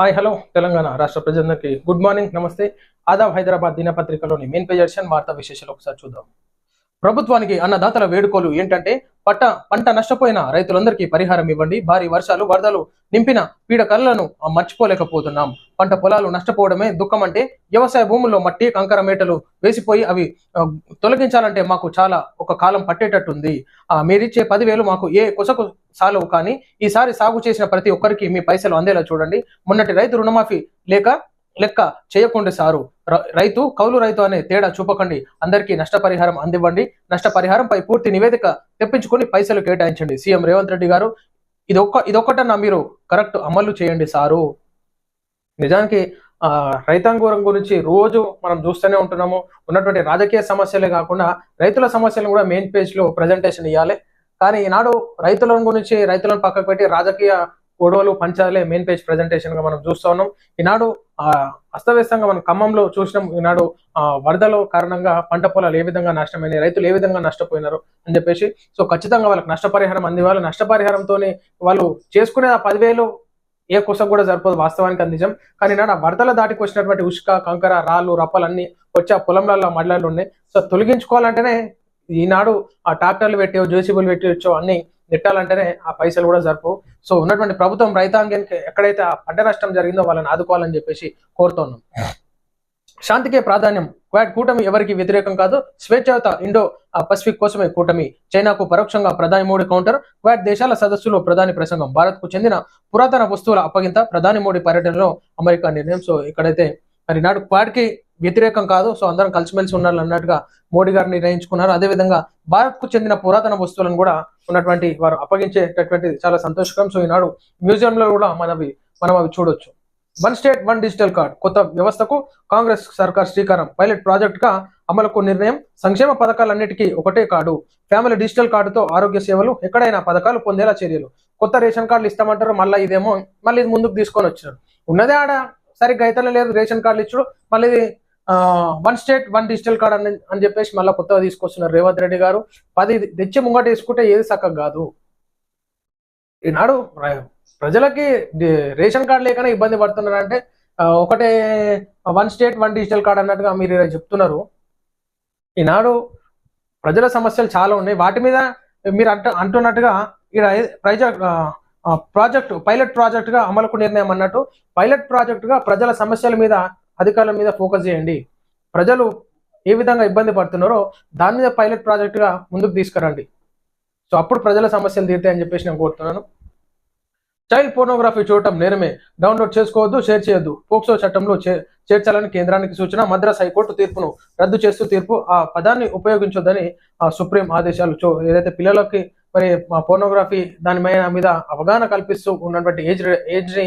Hi hello Telangana రాష్ట్ర ప్రజలందరికీ good morning నమస్తే. ఆదాబ్ హైదరాబాద్ దినపత్రికలోని మెయిన్ పేజర్షన్ వార్తా విశేషాలు ఒకసారి చూద్దాం. ప్రభుత్వానికి అన్నదాతల వేడుకోలు ఏంటంటే పట్ట పంట నష్టపోయిన రైతులందరికీ పరిహారం ఇవ్వండి. భారీ వర్షాలు వరదలు నింపిన పీడ కళ్ళను మర్చిపోలేకపోతున్నాం. పంట పొలాలు నష్టపోవడమే దుఃఖం అంటే వ్యవసాయ భూముల్లో మట్టి కంకర మేటలు వేసిపోయి అవి తొలగించాలంటే మాకు చాలా ఒక కాలం పట్టేటట్టుంది. ఆ, మీరిచ్చే పదివేలు మాకు ఏ కుసకు సాలవు కానీ ఈసారి సాగు చేసిన ప్రతి ఒక్కరికి మీ పైసలు అందేలా చూడండి. మొన్నటి రైతు రుణమాఫీ లేక లెక్క చేయకుండా సారు. రైతు కౌలు రైతు అనే తేడా చూపకండి. అందరికీ నష్టపరిహారం అందివ్వండి. నష్టపరిహారంపై పూర్తి నివేదిక తెప్పించుకొని పైసలు కేటాయించండి. సీఎం రేవంత్ రెడ్డి గారు ఇదొక్క ఇదొక్కటన్నా మీరు కరెక్ట్ అమలు చేయండి సారు. నిజానికి ఆ రైతాంగం గురించి రోజు మనం చూస్తూనే ఉంటున్నాము. ఉన్నటువంటి రాజకీయ సమస్యలే కాకుండా రైతుల సమస్యలను కూడా మెయిన్ పేజ్లో ప్రజెంటేషన్ ఇవ్వాలి కానీ ఈనాడు రైతుల గురించి రైతులను పక్కకు పెట్టి రాజకీయ గొడవలు పంచాలే మెయిన్ పేజ్ ప్రజెంటేషన్గా మనం చూస్తూ ఉన్నాం. ఈనాడు ఆ అస్తవ్యస్తంగా మనం ఖమ్మంలో చూసినాం. ఈనాడు ఆ వరదల కారణంగా పంట పొలాలు ఏ విధంగా నష్టమైనాయి రైతులు ఏ విధంగా నష్టపోయినారు అని చెప్పేసి సో ఖచ్చితంగా వాళ్ళకి నష్టపరిహారం అందివ్వాలి. నష్టపరిహారంతో వాళ్ళు చేసుకునే ఆ పదివేలు ఏ కోసం కూడా సరిపోదు. వాస్తవానికి అది నిజం. కానీ నాడు ఆ వరదల దాటికి వచ్చినటువంటి ఉష్క కంకర రాళ్ళు రప్పలు అన్ని వచ్చి ఆ పొలంలలో మళ్ళీ ఉన్నాయి. సో తొలగించుకోవాలంటేనే ఈనాడు ఆ ట్రాక్టర్లు పెట్టో జేసీబీలు పెట్టివచ్చో అన్ని నెట్టాలంటేనే ఆ పైసలు కూడా సరిపోవు సో ఉన్నటువంటి ప్రభుత్వం రైతాంగానికి ఎక్కడైతే ఆ పంట నష్టం జరిగిందో వాళ్ళని ఆదుకోవాలని చెప్పేసి కోరుతున్నాం శాంతికే ప్రాధాన్యం. క్వాడ్ కూటమి ఎవరికి వ్యతిరేకం కాదు. స్వేచ్ఛాయుత ఇండో ఆ పసిఫిక్ కోసమే కూటమి. చైనాకు పరోక్షంగా ప్రధాని మోడీ కౌంటర్. క్వాడ్ దేశాల సదస్సులో ప్రధాని ప్రసంగం. భారత్కు చెందిన పురాతన వస్తువుల అప్పగింత ప్రధాని మోడీ పర్యటనలో అమెరికా నిర్ణయం. సో ఇక్కడైతే మరి నాడు క్వాడ్కి వ్యతిరేకం కాదు. సో అందరం కలిసిమెలిసి ఉండాలి అన్నట్టుగా మోడీ గారు నిర్ణయించుకున్నారు. అదేవిధంగా భారత్కు చెందిన పురాతన వస్తువులను కూడా ఉన్నటువంటి వారు అప్పగించేటటువంటి చాలా సంతోషకరం. సో ఈనాడు మ్యూజియంలో కూడా మనవి మనం అవి చూడొచ్చు. One state one digital card. కొత్త వ్యవస్థకు కాంగ్రెస్ సర్కార్ శ్రీకారం. పైలట్ ప్రాజెక్టుగా అమలుకు నిర్ణయం. సంక్షేమ పథకాలన్నిటికీ ఒకటే కార్డు ఫ్యామిలీ డిజిటల్ కార్డుతో ఆరోగ్య సేవలు ఎక్కడైనా పథకాలు పొందేలా చర్యలు. కొత్త రేషన్ కార్డులు ఇస్తామంటారు మళ్ళీ ఇదేమో మళ్ళీ ఇది ముందుకు తీసుకొని వచ్చినారు. ఉన్నదే ఆడ? సరిగ్గా అయితే లేదు రేషన్ కార్డులు ఇచ్చుడు మళ్ళీ one state one digital card అని అని చెప్పేసి మళ్ళీ కొత్తగా తీసుకొస్తున్నారు రేవంత్ రెడ్డి గారు. పది తెచ్చి ముంగట వేసుకుంటే ఏది చక్కగా కాదు. ఈనాడు ప్రజలకి రేషన్ కార్డు లేకనే ఇబ్బంది పడుతున్నారు అంటే ఒకటే one state one digital card అన్నట్టుగా మీరు చెప్తున్నారు. ఈనాడు ప్రజల సమస్యలు చాలా ఉన్నాయి. వాటి మీద మీరు అంట అంటున్నట్టుగా ఇక్కడ ప్రాజెక్ట్ ప్రాజెక్ట్ పైలట్ ప్రాజెక్టుగా అమలుకు నిర్ణయం అన్నట్టు పైలట్ ప్రాజెక్టుగా ప్రజల సమస్యల మీద అధికారుల మీద ఫోకస్ చేయండి. ప్రజలు ఏ విధంగా ఇబ్బంది పడుతున్నారో దాని మీద పైలట్ ప్రాజెక్టుగా ముందుకు తీసుకురండి. సో అప్పుడు ప్రజల సమస్యలు తీరుతాయని చెప్పేసి నేను కోరుతున్నాను. చైల్డ్ పోర్నోగ్రఫీ చూడటం నేరమే. డౌన్లోడ్ చేసుకోవద్దు షేర్ చేయొద్దు. పోక్సో చట్టంలో చేర్చాలని కేంద్రానికి సూచన మద్రాస్ హైకోర్టు తీర్పును రద్దు చేస్తూ తీర్పు ఆ పదాన్ని ఉపయోగించొద్దని ఆ సుప్రీం ఆదేశాలు ఏదైతే పిల్లలకి మరి పోర్నోగ్రఫీ దాని మీద మీద అవగాహన కల్పిస్తూ ఉన్నటువంటి ఏజ్ ఏజ్ని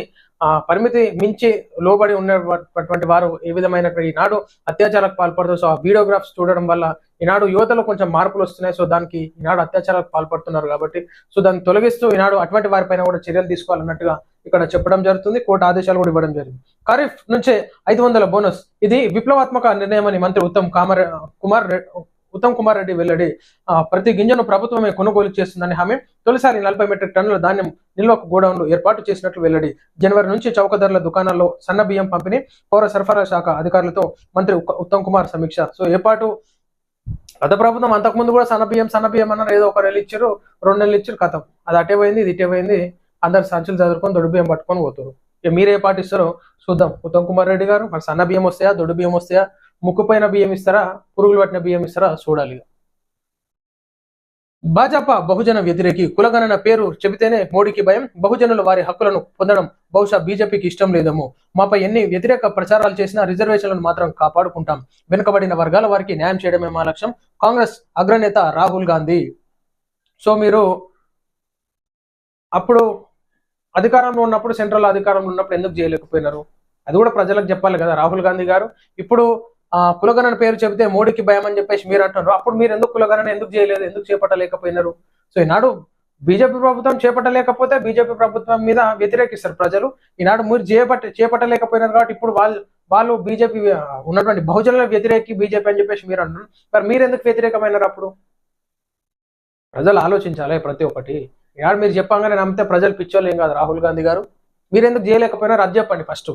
పరిమితి మించి లోబడి ఉన్నటువంటి వారు ఏ విధమైనటువంటి ఈనాడు అత్యాచారాలకు పాల్పడుతూ సో ఆ వీడియోగ్రాఫ్స్ చూడడం వల్ల ఈనాడు యువతలో కొంచెం మార్పులు వస్తున్నాయి. సో దానికి ఈనాడు అత్యాచారాలకు పాల్పడుతున్నారు కాబట్టి సో దాన్ని తొలగిస్తూ ఈనాడు అటువంటి వారిపైన కూడా చర్యలు తీసుకోవాలన్నట్టుగా ఇక్కడ చెప్పడం జరుగుతుంది. కోర్టు ఆదేశాలు కూడా ఇవ్వడం జరిగింది. ఖరీఫ్ నుంచే ఐదు వందల బోనస్. ఇది విప్లవాత్మక నిర్ణయం అని మంత్రి ఉత్తమ్ కామర్ కుమార్ ఉత్తమ్ కుమార్ రెడ్డి వెల్లడి ఆ, ప్రతి గింజను ప్రభుత్వమే కొనుగోలు చేస్తుందని హామీ తొలిసారి నలభై మెట్రిక్ టన్నుల ధాన్యం నిల్వకు గోడౌన్లు ఏర్పాటు చేసినట్లు వెల్లడి. జనవరి నుంచి చౌక ధరల దుకాణాల్లో సన్న బియ్యం పంపిణీ పౌర సరఫరా శాఖ అధికారులతో మంత్రి ఉత్తమ్ కుమార్ సమీక్ష. సో ఏపాటు గత ప్రభుత్వం అంతకుముందు కూడా సన్న బియ్యం సన్న బియ్యం అన్నారు ఏదో ఒక నెలలు ఇచ్చారు రెండు నెలలు ఇచ్చారు కథం అది అటే పోయింది ఇది ఇటే పోయింది అందరు సంచులు చదువుకొని దొడ్డు బియ్యం పట్టుకొని పోతారు ఇక మీరే పాటిస్తారో చూద్దాం. ఉత్తమ్ కుమార్ రెడ్డి గారు మరి సన్న బియ్యం వస్తాయా దొడ్డు బియ్యం వస్తాయా? ముక్కుపైన బియ్యం ఇస్తారా? పురుగులు పట్టిన బియ్యం ఇస్తారా? చూడాలి భాజపా బహుజన వ్యతిరేకి కులగణన పేరు చెబితేనే మోడీకి భయం. బహుజనులు వారి హక్కులను పొందడం బహుశా బీజేపీకి ఇష్టం లేదేమో. మాపై ఎన్ని వ్యతిరేక ప్రచారాలు చేసినా రిజర్వేషన్లను మాత్రం కాపాడుకుంటాం. వెనుకబడిన వర్గాల వారికి న్యాయం చేయడమే మా లక్ష్యం. కాంగ్రెస్ అగ్రనేత రాహుల్ గాంధీ. సో మీరు అప్పుడు అధికారంలో ఉన్నప్పుడు సెంట్రల్ అధికారంలో ఉన్నప్పుడు ఎందుకు చేయలేకపోయినారు? అది కూడా ప్రజలకు చెప్పాలి కదా రాహుల్ గాంధీ గారు. ఇప్పుడు కులగణన పేరు చెబితే మోడీకి భయం అని చెప్పేసి మీరు అంటున్నారు. అప్పుడు మీరు ఎందుకు కులగణన ఎందుకు చేయలేదు ఎందుకు చేపట్టలేకపోయినారు? సో ఈనాడు బీజేపీ ప్రభుత్వం చేపట్టలేకపోతే బీజేపీ ప్రభుత్వం మీద వ్యతిరేకిస్తారు ప్రజలు. ఈనాడు మీరు చేపట్ట చేపట్టలేకపోయినారు కాబట్టి ఇప్పుడు వాళ్ళు వాళ్ళు బీజేపీ ఉన్నటువంటి బహుజనుల వ్యతిరేకి బీజేపీ అని చెప్పేసి మీరు అంటున్నారు. మరి మీరు ఎందుకు వ్యతిరేకమైనారు అప్పుడు? ప్రజలు ఆలోచించాలి ప్రతి ఒక్కటి. ఈనాడు మీరు చెప్పంగానే నమ్మితే ప్రజలు పిచ్చోళ్ళు ఏం కాదు. రాహుల్ గాంధీ గారు. మీరు ఎందుకు చేయలేకపోయినారు? అది చెప్పండి ఫస్ట్.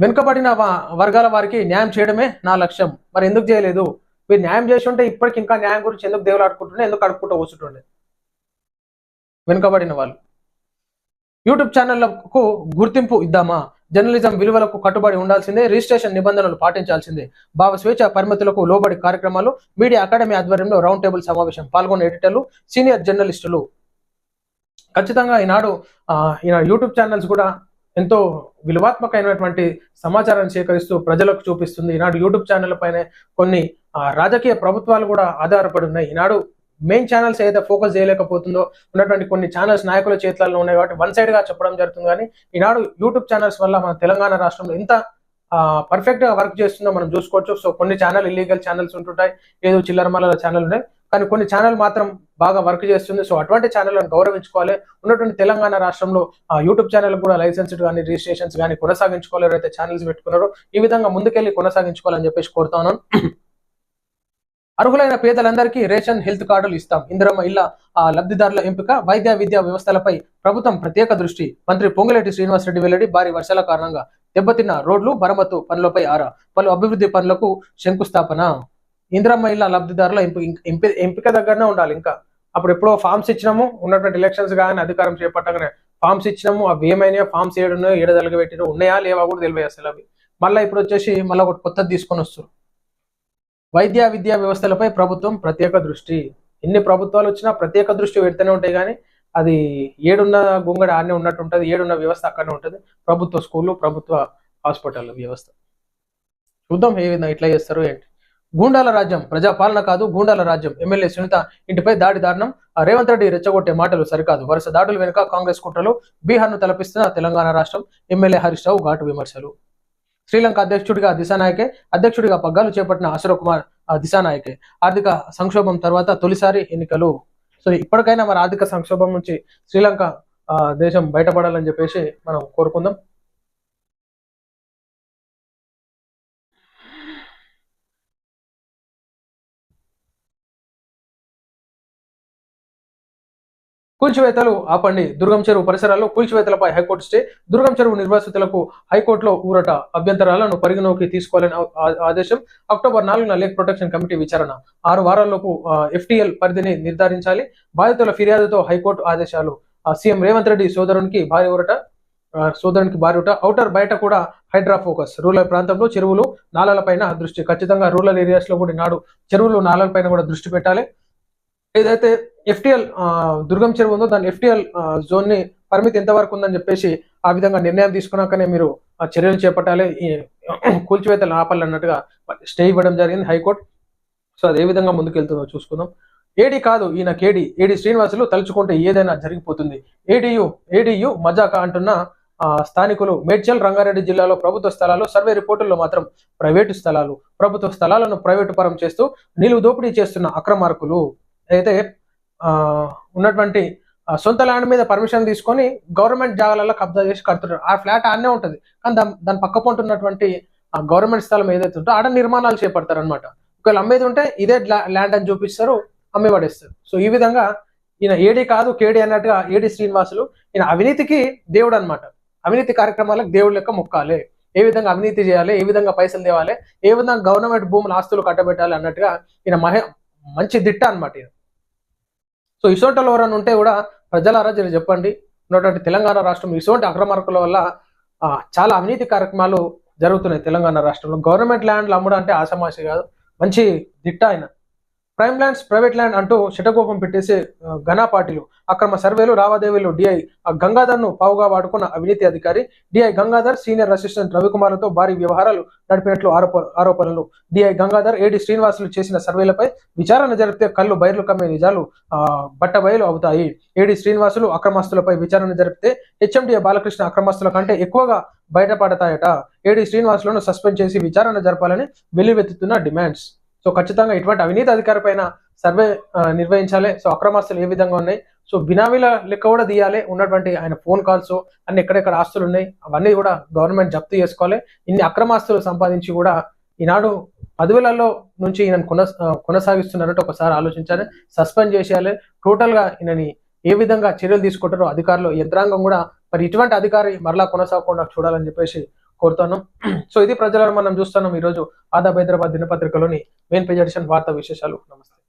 వెనుకబడిన వర్గాల వారికి న్యాయం చేయడమే నా లక్ష్యం. మరి ఎందుకు చేయలేదు? మీరు న్యాయం చేసి ఉంటే ఇప్పటికి ఇంకా న్యాయం గురించి ఎందుకు దేవులు ఆడుకుంటుండే ఎందుకు అడుక్కుంటూ కూర్చుంటుండే? వెనుకబడిన వాళ్ళు. యూట్యూబ్ ఛానళ్ళకు గుర్తింపు ఇద్దామా? జర్నలిజం విలువలకు కట్టుబడి ఉండాల్సిందే రిజిస్ట్రేషన్ నిబంధనలు పాటించాల్సిందే. భావ స్వేచ్ఛ పరిమితులకు లోబడి కార్యక్రమాలు మీడియా అకాడమీ ఆధ్వర్యంలో రౌండ్ టేబుల్ సమావేశం పాల్గొన్న ఎడిటర్లు సీనియర్ జర్నలిస్టులు. ఖచ్చితంగా ఈనాడు ఈయన ఈనాడు యూట్యూబ్ ఛానల్స్ కూడా ఎంతో విలువాత్మకమైనటువంటి సమాచారాన్ని సేకరిస్తూ ప్రజలకు చూపిస్తుంది. ఈనాడు యూట్యూబ్ ఛానల్ పైన కొన్ని రాజకీయ ప్రభుత్వాలు కూడా ఆధారపడి ఉన్నాయి. ఈనాడు మెయిన్ ఛానల్స్ ఏదైతే ఫోకస్ చేయలేకపోతుందో ఉన్నటువంటి కొన్ని ఛానల్స్ నాయకుల చేతులలో ఉన్నాయి కాబట్టి వన్ సైడ్గా చెప్పడం జరుగుతుంది. కానీ ఈనాడు యూట్యూబ్ ఛానల్స్ వల్ల మన తెలంగాణ రాష్ట్రంలో ఎంత పర్ఫెక్ట్గా వర్క్ చేస్తుందో మనం చూసుకోవచ్చు. సో కొన్ని ఛానల్ ఇల్లీగల్ ఛానల్స్ ఉంటుంటాయి. ఏదో చిల్లరమల్ల ఛానల్ ఉన్నాయి. కానీ కొన్ని ఛానల్ మాత్రం బాగా వర్క్ చేస్తుంది. సో అటువంటి ఛానళ్ళను గౌరవించుకోవాలి. ఉన్నటువంటి తెలంగాణ రాష్ట్రంలో యూట్యూబ్ ఛానల్ కూడా లైసెన్స్డ్ కానీ రిజిస్ట్రేషన్స్ కానీ కొనసాగించుకోవాలి. ఎవరైతే ఛానల్స్ పెట్టుకున్నారో ఈ విధంగా ముందుకెళ్ళి కొనసాగించుకోవాలని చెప్పేసి కోరుతాను. అర్హులైన పేదలందరికీ రేషన్ హెల్త్ కార్డులు ఇస్తాం. ఇందిరమ్మ ఇళ్ళ ఆ లబ్ధిదారుల ఎంపిక వైద్య విద్యా వ్యవస్థలపై ప్రభుత్వం ప్రత్యేక దృష్టి. మంత్రి పొంగులేటి శ్రీనివాసరెడ్డి వెల్లడి భారీ వర్షాల కారణంగా దెబ్బతిన్న రోడ్లు మరమ్మతు పనులపై ఆరా. పలు అభివృద్ధి పనులకు శంకుస్థాపన. ఇందిరమ్మ ఇళ్ళ లబ్ధిదారుల ఎంపి ఎంపిక దగ్గరనే ఉండాలి ఇంకా. అప్పుడు ఎప్పుడో ఫామ్స్ ఇచ్చినాము ఉన్నటువంటి ఎలక్షన్స్ కానీ అధికారం చేపట్టగానే ఫామ్స్ ఇచ్చినాము అవి ఏమైనా ఫామ్స్ ఏడున్నాయో ఏడు తలగ ఉన్నాయా లేవా కూడా తెలివై అసలు అవి. మళ్ళీ ఇప్పుడు వచ్చేసి మళ్ళీ ఒకటి కొత్తది తీసుకొని వస్తారు వైద్య విద్యా వ్యవస్థలపై ప్రభుత్వం ప్రత్యేక దృష్టి. ఎన్ని ప్రభుత్వాలు వచ్చినా ప్రత్యేక దృష్టి పెడుతూనే ఉంటాయి కానీ అది ఏడున్న గుంగడ ఆడనే ఉన్నట్టు ఉంటుంది ఏడున్న వ్యవస్థ అక్కడనే ఉంటుంది. ప్రభుత్వ స్కూళ్ళు ప్రభుత్వ హాస్పిటల్ వ్యవస్థ. చూద్దాం ఏ విధంగా ఇట్లా చేస్తారు ఏంటి. గూండాల రాజ్యం ప్రజాపాలన కాదు గూండాల రాజ్యం. ఎమ్మెల్యే సునీత ఇంటిపై దాడి దారుణం. రేవంత్ రెడ్డి రెచ్చగొట్టే మాటలు సరికాదు. వరుస దాడుల వెనుక కాంగ్రెస్ కుట్రలు బీహార్ను తలపిస్తున్న తెలంగాణ రాష్ట్రం. ఎమ్మెల్యే హరీష్ రావు ఘాటు విమర్శలు. శ్రీలంక అధ్యక్షుడిగా దిశానాయకే అధ్యక్షుడిగా పగ్గాలు చేపట్టిన అశోక్ కుమార్ దిశానాయకే. ఆర్థిక సంక్షోభం తర్వాత తొలిసారి ఎన్నికలు. సో ఇప్పటికైనా మన ఆర్థిక సంక్షోభం నుంచి శ్రీలంక ఆ, దేశం బయటపడాలని చెప్పేసి మనం కోరుకుందాం. కూల్చివేతలు ఆపండి. దుర్గం చెరువు పరిసరాల్లో కూల్చివేతలపై హైకోర్టు స్టే. దుర్గం చెరువు నిర్వాసితులకు హైకోర్టులో ఊరట అభ్యంతరాలను పరిగణలోకి తీసుకోవాలని ఆదేశం. అక్టోబర్ నాలుగున లేక్ ప్రొటెక్షన్ కమిటీ విచారణ. ఆరు వారాల్లోపు ఎఫ్టీఎల్ పరిధిని నిర్ధారించాలి. బాధితుల ఫిర్యాదుతో హైకోర్టు ఆదేశాలు. సీఎం రేవంత్ రెడ్డి సోదరునికి భారీ ఊరట సోదరునికి భారీ ఊరట. ఔటర్ బయట కూడా హైడ్రా ఫోకస్. రూరల్ ప్రాంతంలో చెరువులు నాలాలపైన దృష్టి. ఖచ్చితంగా రూరల్ ఏరియాస్లో కూడా నాడు చెరువులు నాలలపైన కూడా దృష్టి పెట్టాలి. ఏదైతే ఎఫ్టీఎల్ దుర్గం చెరువు ఉందో దాని ఎఫ్టీఎల్ జోన్ని పరిమితి ఎంతవరకు ఉందని చెప్పేసి ఆ విధంగా నిర్ణయం తీసుకున్నాకనే మీరు ఆ చర్యలు చేపట్టాలి. కూల్చివేతలు ఆపాలి అన్నట్టుగా స్టే ఇవ్వడం జరిగింది హైకోర్టు. సో అది ఏ విధంగా ముందుకెళ్తుందో చూసుకుందాం. ఏడి కాదు ఈయన కేడి ఏడి శ్రీనివాసులు తలుచుకుంటే ఏదైనా జరిగిపోతుంది. ఏడియు ఏడియు మజాక అంటున్న స్థానికులు మేడ్చల్ రంగారెడ్డి జిల్లాలో ప్రభుత్వ స్థలాలు సర్వే రిపోర్టుల్లో మాత్రం ప్రైవేటు స్థలాలు ప్రభుత్వ స్థలాలను ప్రైవేటు పరం చేస్తూ నిలువు దోపిడీ చేస్తున్న అక్రమార్కులు. అయితే ఆ, ఉన్నటువంటి సొంత ల్యాండ్ మీద పర్మిషన్ తీసుకొని గవర్నమెంట్ జాగాలలో కబ్జా చేసి కడుతున్నారు ఆ ఫ్లాట్ ఆడనే ఉంటుంది. కానీ దాని దాని పక్క పొంటి ఉన్నటువంటి ఆ గవర్నమెంట్ స్థలం ఏదైతే ఉంటుందో ఆడ నిర్మాణాలు చేపడతారు అనమాట ఒకవేళ అమ్మేది ఉంటే ఇదే ల్యాండ్ అని చూపిస్తారు అమ్మి పడేస్తారు సో ఈ విధంగా ఈయన ఏడి కాదు కేడీ అన్నట్టుగా ఏడి శ్రీనివాసులు ఈయన అవినీతికి దేవుడు అన్నమాట అవినీతి కార్యక్రమాలకు దేవుడు లెక్క మొక్కాలి. ఏ విధంగా అవినీతి చేయాలి ఏ విధంగా పైసలు తేవాలి ఏ విధంగా గవర్నమెంట్ భూములు ఆస్తులు కట్టబెట్టాలి అన్నట్టుగా ఈయన మహే మంచి దిట్ట అన్నమాట ఈయన. సో ఇసోంటలో ఎవరైనా ఉంటే కూడా ప్రజలారా జర చెప్పండి. ఉన్నటువంటి తెలంగాణ రాష్ట్రం ఇసోంటి అక్రమార్కుల వల్ల చాలా అవినీతి కార్యక్రమాలు జరుగుతున్నాయి తెలంగాణ రాష్ట్రంలో. గవర్నమెంట్ ల్యాండ్లు అమ్ముడు అంటే ఆసమాసి కాదు. మంచి దిట్ట ఆయన. ప్రైమ్ ల్యాండ్స్ ప్రైవేట్ ల్యాండ్ అంటూ శటకోపం పెట్టేసే ఘనా పార్టీలు. అక్రమ సర్వేలు రావాదేవీలు డిఐ గంగాధర్ను పావుగా వాడుకున్న అవినీతి అధికారి D I Gangadhar senior assistant రవికుమార్లతో భారీ వ్యవహారాలు నడిపినట్లు ఆరోప ఆరోపణలు. డిఐ గంగాధర్ ఏడి శ్రీనివాసులు చేసిన సర్వేలపై విచారణ జరిపితే కళ్ళు బయర్లు కమ్మే నిజాలు ఆ, బట్టబయలు అవుతాయి. ఏడి శ్రీనివాసులు అక్రమస్తులపై విచారణ జరిపితే హెచ్ఎండిఏ బాలకృష్ణ అక్రమస్తుల కంటే ఎక్కువగా బయటపడతాయట. ఏడి శ్రీనివాసులను సస్పెండ్ చేసి విచారణ జరపాలని వెల్లువెత్తుతున్న డిమాండ్స్. సో ఖచ్చితంగా ఇటువంటి అవినీతి అధికారిపైన సర్వే నిర్వహించాలి. సో అక్రమాస్తులు ఏ విధంగా ఉన్నాయి? సో బినామీల లెక్క కూడా తీయాలి. ఉన్నటువంటి ఆయన ఫోన్ కాల్స్ అన్ని ఎక్కడెక్కడ ఆస్తులు ఉన్నాయి అవన్నీ కూడా గవర్నమెంట్ జప్తు చేసుకోవాలి. ఇన్ని అక్రమాస్తులు సంపాదించి కూడా ఈనాడు పదవులలో నుంచి ఈయన కొన కొనసాగిస్తున్నారంటే ఒకసారి ఆలోచించాలి. సస్పెండ్ చేసేయాలి. టోటల్గా ఈయనని ఏ విధంగా చర్యలు తీసుకుంటారో అధికారులు యంత్రాంగం కూడా మరి ఇటువంటి అధికారి మరలా కొనసాగకుండా చూడాలని చెప్పేసి కోరుతున్నాం. సో ఇది ప్రజలను మనం చూస్తున్నాం ఈరోజు ఆదాబ్ హైదరాబాద్ దినపత్రికలోని మెయిన్ పేజ్ ఎడిషన్ వార్తా విశేషాలు. నమస్తే.